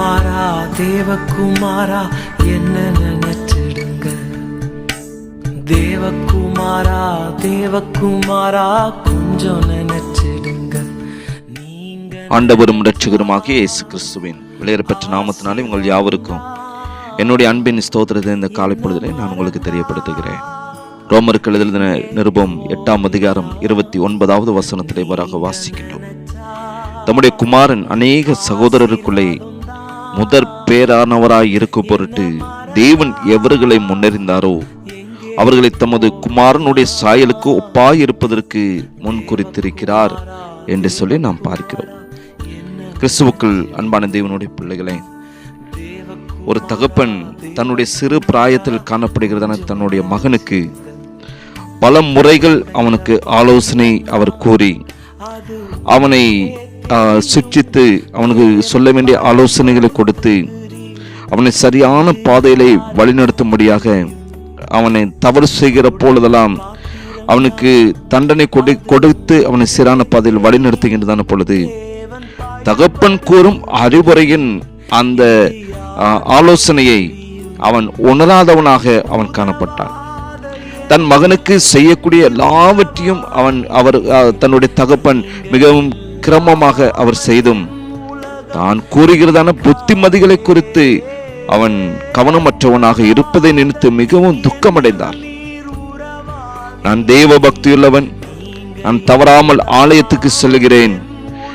குமாரா தேவகுமாரா என்ன நினைச்சிடுங்க. தேவகுமாரா தேவகுமாரா கொஞ்சம் நினைச்சிடுங்க. நீங்க ஆண்டவரும் இரட்சகருமாகிய இயேசு கிறிஸ்துவின் விளையாடப்பட்ட நாமத்தினாலே உங்கள் யாவருக்கும் என்னுடைய அன்பின் ஸ்தோத்திரத்தை இந்த காலை பொழுதிலே நான் உங்களுக்கு தெரியப்படுத்துகிறேன். ரோமருக்கு எழுதின நிருபம் எட்டாம் அதிகாரம் இருபத்தி ஒன்பதாவது வசனத்திலே வராக வாசிக்கின்றோம். தம்முடைய குமாரன் அநேக சகோதரருக்குள்ளே முதற் பேரானவராய் இருக்கும் பொருட்டு தேவன் எவர்களை முன்னறிந்தாரோ அவர்களை தமது குமாரனுடைய சாயலுக்கு ஒப்பாய் இருப்பதற்கு முன் குறித்திருக்கிறார் என்று சொல்லி நாம் பார்க்கிறோம். கிறிஸ்துவுக்குள் அன்பான தேவனுடைய பிள்ளைகளே ஒரு தகப்பன் தன்னுடைய சிறு பிராயத்தில் காணப்படுகிறதான தன்னுடைய மகனுக்கு பல முறைகள் அவனுக்கு ஆலோசனை அவர் கூறி அவனை ஆஹ், அவனுக்கு சொல்ல வேண்டிய ஆலோசனைகளை கொடுத்து அவனை சரியான பாதையிலே வழிநடத்தும்படியாக அவனை தவறு செய்கிற பொழுதெல்லாம் அவனுக்கு தண்டனை கொடு கொடுத்து அவனை சீரான பாதையில் வழிநடத்துகின்றதான பொழுது தகப்பன் கூறும் அறிவுரையின் அந்த ஆலோசனையை அவன் உணராதவனாக அவன் காணப்பட்டான். தன் மகனுக்கு செய்யக்கூடிய எல்லாவற்றையும் அவன் அவர் தன்னுடைய தகப்பன் மிகவும் சிரமமாக அவர் செய்தும் தான் கூறுகிறதான புத்திமதிகளை குறித்து அவன் கவனமற்றவனாக இருப்பதை நினைத்து மிகவும் துக்கமடைந்தார். நான் தேவ பக்தியுள்ளவன் நான் தவறாமல் ஆலயத்துக்கு செல்கிறேன்.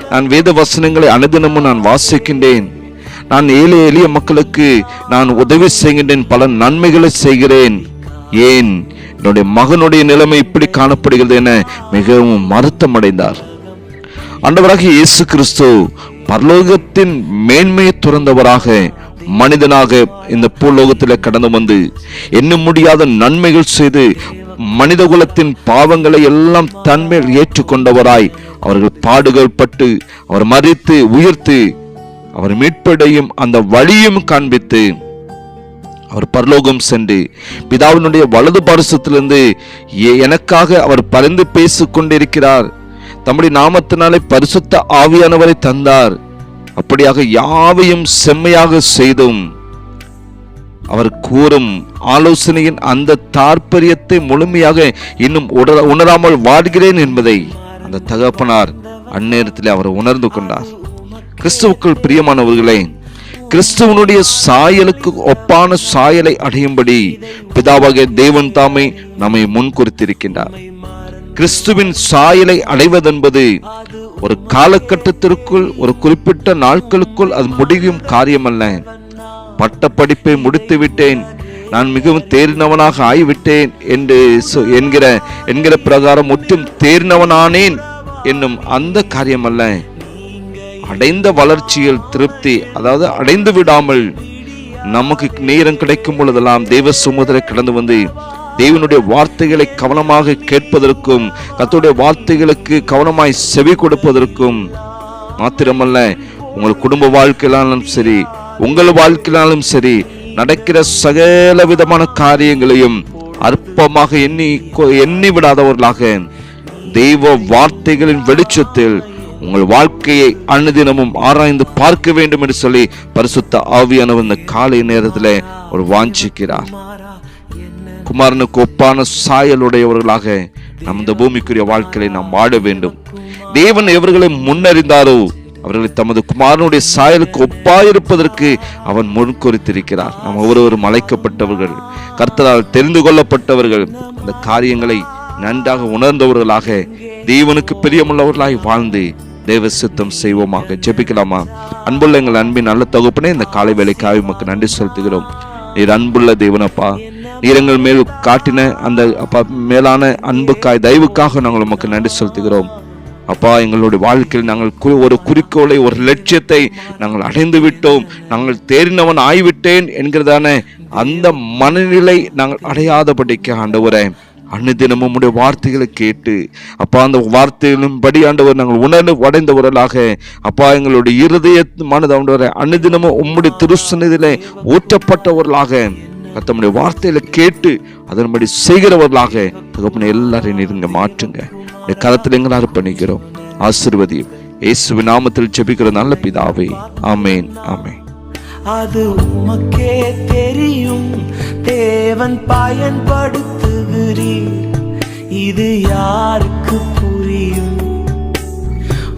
நான் வேத வசனங்களை அனுதினமும் நான் வாசிக்கின்றேன். நான் ஏழை எளிய மக்களுக்கு நான் உதவி செய்கின்றேன் பல நன்மைகளை செய்கிறேன். ஏன்? என்னுடைய மகனுடைய நிலைமை இப்படி காணப்படுகிறது என மிகவும் வருத்தம் அடைந்தார் அண்டவராக இயேசு கிறிஸ்து பரலோகத்தின் மேன்மையை துறந்தவராக மனிதனாக இந்த பூலோகத்தில் கடந்து வந்து எண்ண முடியாத நன்மைகள் செய்து மனித குலத்தின் பாவங்களை எல்லாம் தன்மேல் ஏற்றுக்கொண்டவராய் அவர்கள் பாடுகள் பட்டு அவர் மறித்து உயர்த்து அவர் மீட்படையும் அந்த வழியும் காண்பித்து அவர் பரலோகம் சென்று பிதாவினுடைய வலது பாரசத்திலிருந்து எனக்காக அவர் பரிந்து பேசிக் கொண்டிருக்கிறார் தம்முடைய நாமத்தினாலே பரிசுத்த ஆவியானவரை தந்தார். அப்படியாக யாவையும் செம்மையாக செய்தும் அவர் கூறும் ஆலோசனையின் அந்த தாற்பயத்தை முழுமையாக இன்னும் உணர உணராமல் வாழ்கிறேன் என்பதை அந்த தகப்பனார் அந்நேரத்தில் அவர் உணர்ந்து கொண்டார். கிறிஸ்துவுக்குள் பிரியமானவர்களே கிறிஸ்துவனுடைய சாயலுக்கு ஒப்பான சாயலை அடையும்படி பிதாவாகிய தேவன் தாமே நம்மை முன்குறித்திருக்கின்றார். கிறிஸ்துவின் சாயலை அடைவதென்பது ஒரு காலகட்டத்திற்குள் ஒரு குறிப்பிட்ட நாட்களுக்குள் அது முடியும் காரியமல்ல. பட்ட படிப்பை முடித்து விட்டேன் நான் மிகவும் தேர்ந்தவனாக ஆகிவிட்டேன் என்று என்கிற என்கிற பிரகாரம் முற்றும் தேர்ந்தவனானேன் என்னும் அந்த காரியமல்ல. அடைந்த வளர்ச்சியில் திருப்தி அதாவது அடைந்து விடாமல் நமக்கு நேரம் கிடைக்கும் பொழுதெல்லாம் தெய்வ சுமுதரை கடந்து வந்து தேவனுடைய வார்த்தைகளை கவனமாக கேட்பதற்கும் கர்த்தருடைய வார்த்தைகளுக்கு கவனமாய் செவி கொடுப்பதற்கும் மாத்திரமல்ல உங்கள் குடும்ப வாழ்க்கையிலாலும் சரி உங்கள் வாழ்க்கையிலாலும் சரி நடக்கிற சகல விதமான காரியங்களையும் அற்பமாக எண்ணி எண்ணி விடாதவர்களாக தெய்வ வார்த்தைகளின் வெளிச்சத்தில் உங்கள் வாழ்க்கையை அனுதினமும் ஆராய்ந்து பார்க்க வேண்டும் என்று சொல்லி பரிசுத்த ஆவியானவர் இந்த காலை நேரத்தில் ஒரு வாஞ்சிக்கிறார். குமாரனுக்கு ஒப்பான சாயலுடையவர்களாக நம் இந்த பூமிக்குரிய வாழ்க்கையை நாம் வாழ வேண்டும். தேவன் எவர்களை முன்னறிந்தாரோ அவர்களை தமது குமாரனுடைய சாயலுக்கு ஒப்பாயிருப்பதற்கு அவன் முன்குறித்திருக்கிறார் நாம் ஒவ்வொருவரும் அழைக்கப்பட்டவர்கள் கர்த்தரால் தெரிந்து கொள்ளப்பட்டவர்கள் அந்த காரியங்களை நன்றாக உணர்ந்தவர்களாக தேவனுக்கு பிரியமுள்ளவர்களாய் வாழ்ந்து தேவ சித்தம் செய்வோமாக. ஜெபிக்கலாமா? அன்புள்ள எங்கள் அன்பின் நல்ல தொகுப்பினை இந்த காலை வேலைக்காக உமக்கு நன்றி செலுத்துகிறோம். நீர் அன்புள்ள தேவனப்பா நீர் மேல் காட்டின அந்த அப்பா மேலான அன்புக்காய் தயவுக்காக நாங்கள் உமக்கு நன்றி செலுத்துகிறோம். அப்பா எங்களுடைய வாழ்க்கையில் நாங்கள் குறி- ஒரு குறிக்கோளை ஒரு லட்சியத்தை நாங்கள் அடைந்து விட்டோம். நாங்கள் தேறினவன் ஆய்விட்டேன் என்கிறதான அந்த மனநிலை நாங்கள் அடையாதபடிக்கு ஆண்டவரே அன்னுதினமும் உடைய வார்த்தைகளை கேட்டு அப்பா அந்த வார்த்தைகளும் படி ஆண்டவர் நாங்கள் உணர்ந்து உடைந்தவர்களாக அப்பா எங்களுடைய இருதய மனது ஆண்டவரை அன்னுதினமும் உம்முடைய திருசன்னதிலே ஊற்றப்பட்டவர்களாக தம்முடைய வார்த்தையில கேட்டு அதன்படி செய்கிறவர்களாக தகப்பனை எல்லாரையும் இருங்க மாற்றுங்க. இந்த கரத்தில் எங்களை பண்ணிக்கிறோம் ஆசிர்வதியும். இயேசுவின் நாமத்தில் ஜெபிக்கிற நல்ல பிதாவே. ஆமேன் ஆமேன். அது உமக்கே தெரியும். தேவன் பயன்படுத்துகிறீர். இது யாருக்கு புரியும்?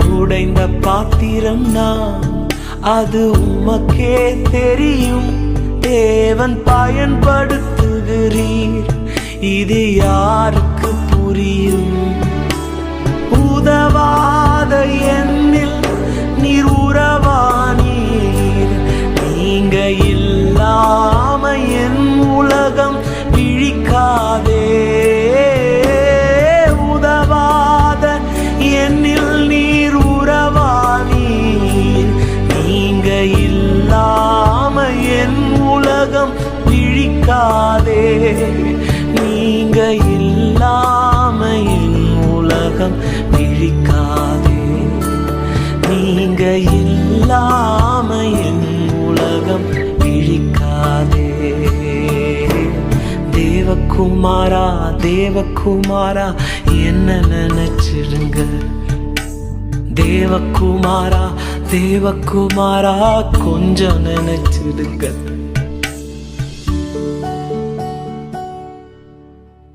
உடைந்த பாத்திரம் நான். அது உமக்கே தெரியும். தேவன் பயன்படுத்துகிறீர். இது யாருக்கு புரியும்? உதவாத என் இழிக்காதே நீங்க இல்லாம என் உலகம் இழிக்காதே நீங்க இல்லாம என் உலகம் இழிக்காதே தேவகுமாரா தேவகுமாரா என்ன நினைச்சிருங்க? தேவகுமாரா தேவகுமாரா கொஞ்சம் நினைச்சிடுங்க